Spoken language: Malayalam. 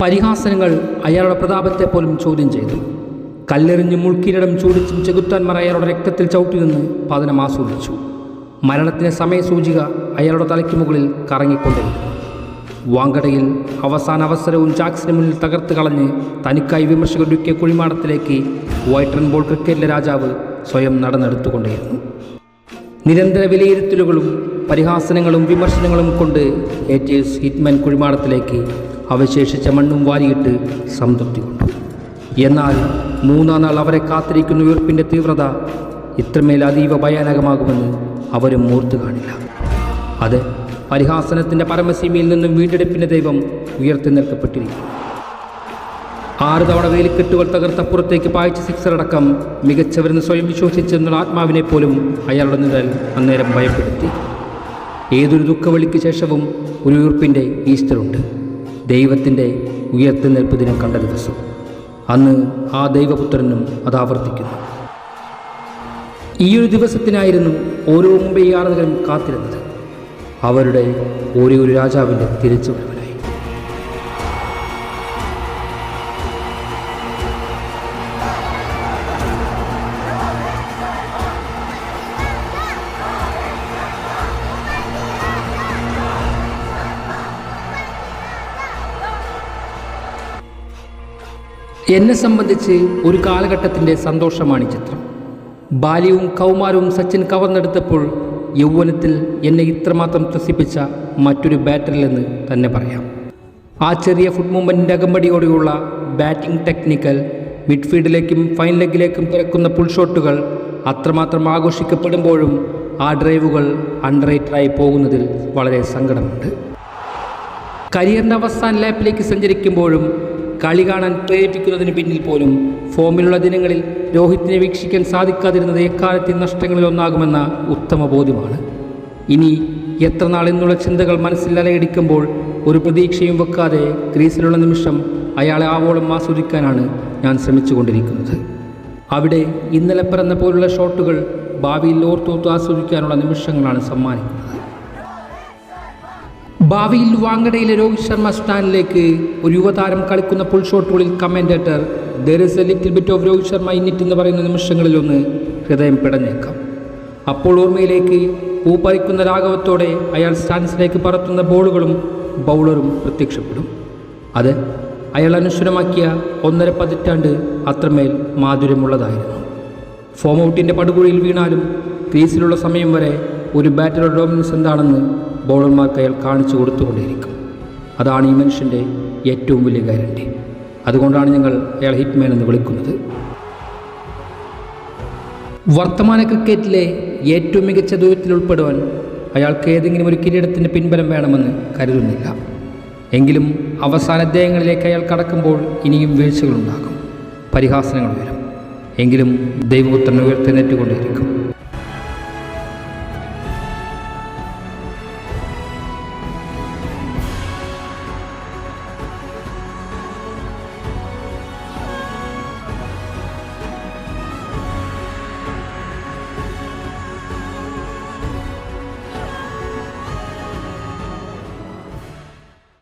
പരിഹാസനങ്ങൾ അയാളുടെ പ്രതാപത്തെ പോലും ചോദ്യം ചെയ്തു. കല്ലെറിഞ്ഞ് മുൾക്കിരടം ചൂടിച്ചും ചെകുത്താൻമാർ അയാളുടെ രക്തത്തിൽ ചവിട്ടി നിന്ന് പതനം ആസ്വദിച്ചു. മരണത്തിന്റെ സമയസൂചിക അയാളുടെ തലയ്ക്ക് മുകളിൽ കറങ്ങിക്കൊണ്ടിരുന്നു. വാങ്കടയിൽ അവസാന അവസരവും ജാക്സിന് മുന്നിൽ തകർത്ത് കളഞ്ഞ് തനിക്കായി വിമർശകരൊരുക്കിയ കുഴിമാടത്തിലേക്ക് വൈറ്റൺ ബോൾ ക്രിക്കറ്റിലെ രാജാവ് സ്വയം നടന്നെടുത്തുകൊണ്ടേയിരുന്നു നിരന്തര വിലയിരുത്തലുകളും പരിഹാസനങ്ങളും വിമർശനങ്ങളും കൊണ്ട് ഹേറ്റേഴ്സ് ഹിറ്റ്മാൻ കുഴിമാടത്തിലേക്ക് അവശേഷിച്ച മണ്ണും വാരിയിട്ട് സംതൃപ്തി കൊണ്ടു എന്നാൽ മൂന്നാം നാൾ അവരെ കാത്തിരിക്കുന്ന ഉയർപ്പിന്റെ തീവ്രത ഇത്രമേൽ അതീവ ഭയാനകമാകുമെന്ന് അവരും മൂർത്തു കാണില്ല. അത് പരിഹാസനത്തിന്റെ പരമസീമയിൽ നിന്നും വീണ്ടെടുപ്പിന്റെ ദൈവം ഉയർത്തി നിൽക്കപ്പെട്ടിരിക്കും ആറ് തവണ വേലിക്കെട്ടുകൾ തകർത്ത പുറത്തേക്ക് പായിച്ച സിക്സർ അടക്കം മികച്ചവരെന്ന് സ്വയം വിശ്വസിച്ചെന്നുള്ള ആത്മാവിനെ പോലും അയാളുടെ നിഴൽ അന്നേരം ഭയപ്പെടുത്തി. ഏതൊരു ദുഃഖവെളിക്ക് ശേഷവും ഒരു ഉയർപ്പിന്റെ ഈസ്റ്ററുണ്ട്. ദൈവത്തിന്റെ ഉയർത്തെഴുന്നേൽപ്പ് ദിനം കണ്ട ദിവസം. അന്ന് ആ ദൈവപുത്രനും അത് ആവർത്തിക്കുന്നു. ഈ ഒരു ദിവസത്തിനായിരുന്നു ഓരോ മുംബൈ ആരാധകരും കാത്തിരുന്നത്. അവരുടെ ഓരോ ഒരു തിരിച്ചു തിരിച്ചുവരവിനായി എന്നെ സംബന്ധിച്ച് ഒരു കാലഘട്ടത്തിന്റെ സന്തോഷമാണ് ചിത്രം. ബാല്യവും കൗമാരവും സച്ചിൻ കവർന്നെടുത്തപ്പോൾ യൗവനത്തിൽ എന്നെ ഇത്രമാത്രം ത്രസിപ്പിച്ച മറ്റൊരു ബാറ്ററിലെന്ന് തന്നെ പറയാം. ആ ചെറിയ ഫുട് മൂവ്മെന്റിന്റെ അകമ്പടിയോടെയുള്ള ബാറ്റിംഗ് ടെക്നിക്കൽ മിഡ്ഫീൽഡിലേക്കും ഫൈൻ ലെഗിലേക്കും തിരക്കുന്ന പുൾ ഷോട്ടുകൾ അത്രമാത്രം ആഘോഷിക്കപ്പെടുമ്പോഴും ആ ഡ്രൈവുകൾ അണ്ടർറേറ്റഡായി പോകുന്നതിൽ വളരെ സങ്കടമുണ്ട്. കരിയറിന്റെ അവസാന ലാപ്പിലേക്ക് സഞ്ചരിക്കുമ്പോഴും കളി കാണാൻ പ്രേരിപ്പിക്കുന്നതിന് പിന്നിൽ പോലും ഫോമിലുള്ള ദിനങ്ങളിൽ രോഹിത്തിനെ വീക്ഷിക്കാൻ സാധിക്കാതിരുന്നത് എക്കാലത്തെ നഷ്ടങ്ങളിലൊന്നാകുമെന്ന ഉത്തമ ബോധ്യമാണ്. ഇനി എത്ര നാൾ എന്നുള്ള ചിന്തകൾ മനസ്സിൽ അലയടിക്കുമ്പോൾ ഒരു പ്രതീക്ഷയും വെക്കാതെ ക്രീസിലുള്ള നിമിഷം അയാളെ ആവോളം ആസ്വദിക്കാനാണ് ഞാൻ ശ്രമിച്ചുകൊണ്ടിരിക്കുന്നത്. അവിടെ ഇന്നലെ പിറന്ന പോലുള്ള ഷോട്ടുകൾ ഭാവിയിൽ ഓർത്തോർത്ത് ആസ്വദിക്കാനുള്ള നിമിഷങ്ങളാണ് സമ്മാനിക്കുന്നത്. ഭാവിയിൽ വാങ്കടയിലെ രോഹിത് ശർമ്മ സ്റ്റാൻഡിലേക്ക് ഒരു യുവതാരം കളിക്കുന്ന pull ഷോട്ടുകളിൽ commentator there is a little bit of Rohit Sharma innit എന്ന് പറയുന്ന നിമിഷങ്ങളിലൊന്ന് ഹൃദയം പിടഞ്ഞേക്കാം. അപ്പോൾ ഓർമ്മയിലേക്ക് പൂപ്പറിക്കുന്ന രാഘവത്തോടെ അയാൾ സ്റ്റാൻസിലേക്ക് പറത്തുന്ന ബോളുകളും ബൗളറും പ്രത്യക്ഷപ്പെടും. അത് അയാൾ അനുസരമാക്കിയ ഒന്നര പതിറ്റാണ്ട് അത്രമേൽ മാധുര്യമുള്ളതായിരുന്നു. ഫോം ഔട്ടിന്റെ പടുകുഴിയിൽ വീണാലും ക്രീസിലുള്ള സമയം വരെ ഒരു ബാറ്ററുടെ ഡോമിനൻസ് എന്താണെന്ന് ബൗളർമാർക്ക് അയാൾ കാണിച്ചു കൊടുത്തുകൊണ്ടേയിരിക്കും അതാണ് ഈ മനുഷ്യന്റെ ഏറ്റവും വലിയ ഗ്യാരണ്ടി. അതുകൊണ്ടാണ് ഞങ്ങൾ അയാൾ ഹിറ്റ്മാൻ എന്ന് വിളിക്കുന്നത്. വർത്തമാന ക്രിക്കറ്റിലെ ഏറ്റവും മികച്ച ദൂരത്തിൽ ഉൾപ്പെടുവാൻ അയാൾക്ക് ഏതെങ്കിലും ഒരു കിരീടത്തിന്റെ പിൻബലം വേണമെന്ന് കരുതുന്നില്ല. എങ്കിലും അവസാന അധ്യായങ്ങളിലേക്ക് അയാൾ കടക്കുമ്പോൾ ഇനിയും വീഴ്ചകളുണ്ടാകും. പരിഹാസനങ്ങൾ വരും. എങ്കിലും ദൈവപുത്രൻ ഉയർത്തെഴുന്നേറ്റുകൊണ്ടേയിരിക്കും